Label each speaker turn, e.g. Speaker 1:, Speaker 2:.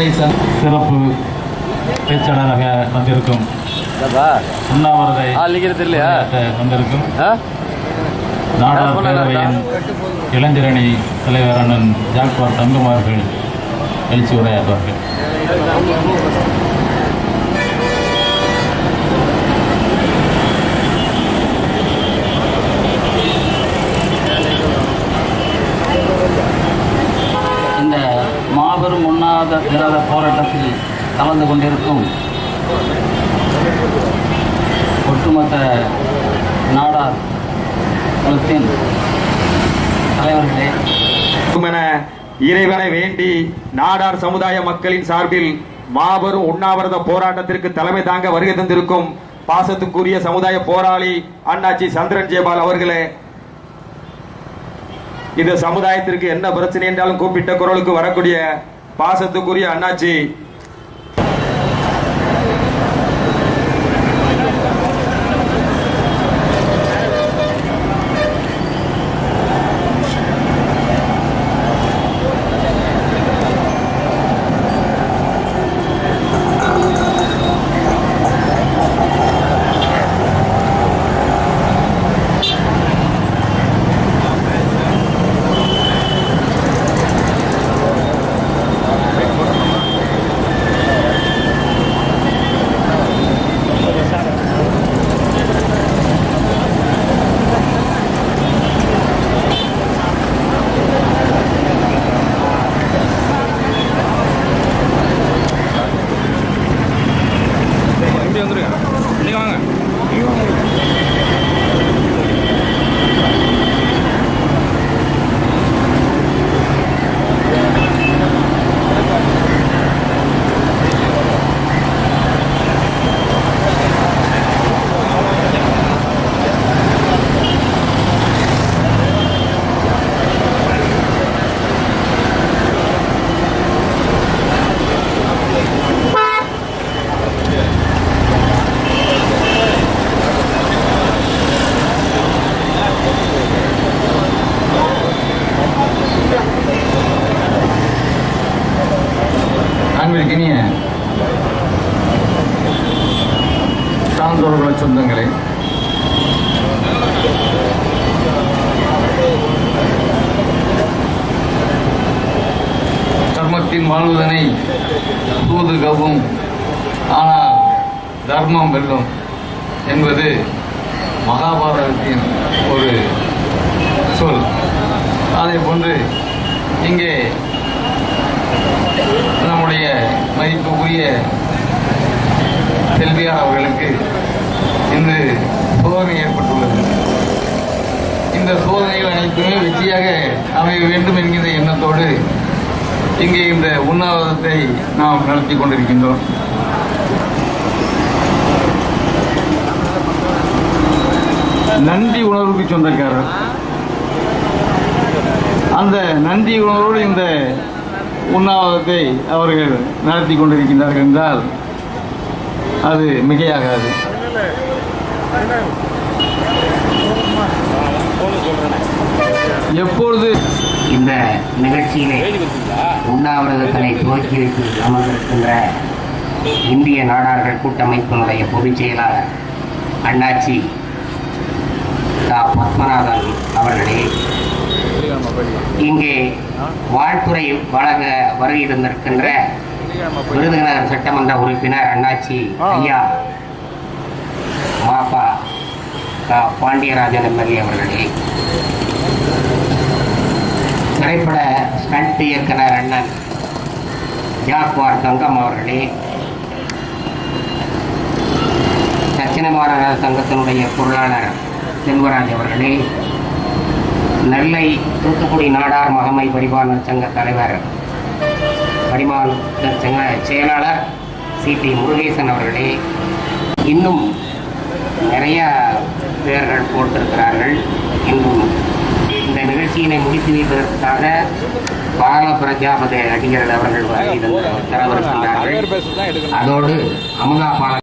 Speaker 1: சென்னை ச- சிறப்பு பேச்சாளராக வந்திருக்கும். உண்ணாவிரதை வந்திருக்கும். நாடார் பேரவையின் இளைஞரணி தலைவர் அண்ணன் ஜாக்பார் தங்கம் அவர்கள் எழுச்சி உரையாற்றுவார்கள் இந்த மாபெரும் உண்ணாத விரத போராட்டத்தில் கலந்து கொண்டிருக்கும் ஒட்டுமொத்த நாடார் குலத்தின் தலைவர்களே.
Speaker 2: என இறைவனை வேண்டி நாடார் சமுதாய மக்களின் சார்பில் மாபெரும் உண்ணாவிரத போராட்டத்திற்கு தலைமை தாங்க வருகை தந்திருக்கும் பாசத்துக்குரிய சமுதாய போராளி அண்ணாச்சி சந்திரன் ஜெயபால் அவர்களே இந்த சமுதாயத்திற்கு என்ன பிரச்சனை என்றாலும் கூப்பிட்ட குரலுக்கு வரக்கூடிய பாசத்துக்குரிய அண்ணாச்சி
Speaker 1: சொந்தங்களே. தர்மத்தின் வாழ்வதனை தூது கவும் ஆனால் தர்மம் வெல்லும் என்பது மகாபாரதத்தின் ஒரு சொல். அதே போன்று இங்கே நம்முடைய மதிப்புக்குரிய செல்வியார் அவர்களுக்கு இன்று சோதனை ஏற்பட்டுள்ளது. இந்த சோதனைகள் அனைத்துமே வெற்றியாக அமைய வேண்டும் என்கின்ற எண்ணத்தோடு இங்கே இந்த உண்ணாவிரதத்தை நாம் நடத்தி கொண்டிருக்கின்றோம். நன்றி உணர்வுக்கு சொந்தக்காரர். அந்த நன்றி உணர்வோடு இந்த உண்ணாவிரதத்தை அவர்கள் நடத்தி கொண்டிருக்கின்றார்கள் என்றால் அது மிகையாகாது. எப்பொழுது?
Speaker 3: இந்த நிகழ்ச்சியிலே உண்ணாவிரதத்தினை துவக்கி வைத்து அமர்ந்திருக்கின்ற இந்திய நாடார்கள் கூட்டமைப்பினுடைய பொதுச் செயலாளர் அண்ணாச்சி தா பத்மநாதன் அவர்களே. இங்கே வாழ்த்துறை வழங்க வருகை தந்திருக்கின்ற விருதுநகர் சட்டமன்ற உறுப்பினர் அண்ணாச்சி ஐயா. மாப்பா பாண்டியராஜன் எம்எல்ஏ அவர்களே. திரைப்பட ஸ்டண்ட் இயக்குனர் அண்ணன் ஜாக்வார் தங்கம் அவர்களே. தட்சிணமான சங்கத்தினுடைய பொருளாளர் செல்வராஜ் அவர்களே. நெல்லை தூத்துக்குடி நாடார் மகமை பரிபாலன சங்க தலைவர் பரிமால் சங்க செயலாளர் சி டி முருகேசன் அவர்களே. இன்னும் நிறைய பேர்கள் போட்டிருக்கிறார்கள் இன்னும் இந்த நிகழ்ச்சியினை முடித்து வைப்பதற்காக பால பிரஜாபதி அடிகள் அவர்கள் வருகை தந்து- தரவிருக்கின்றார்கள் அதோடு அமுதா பால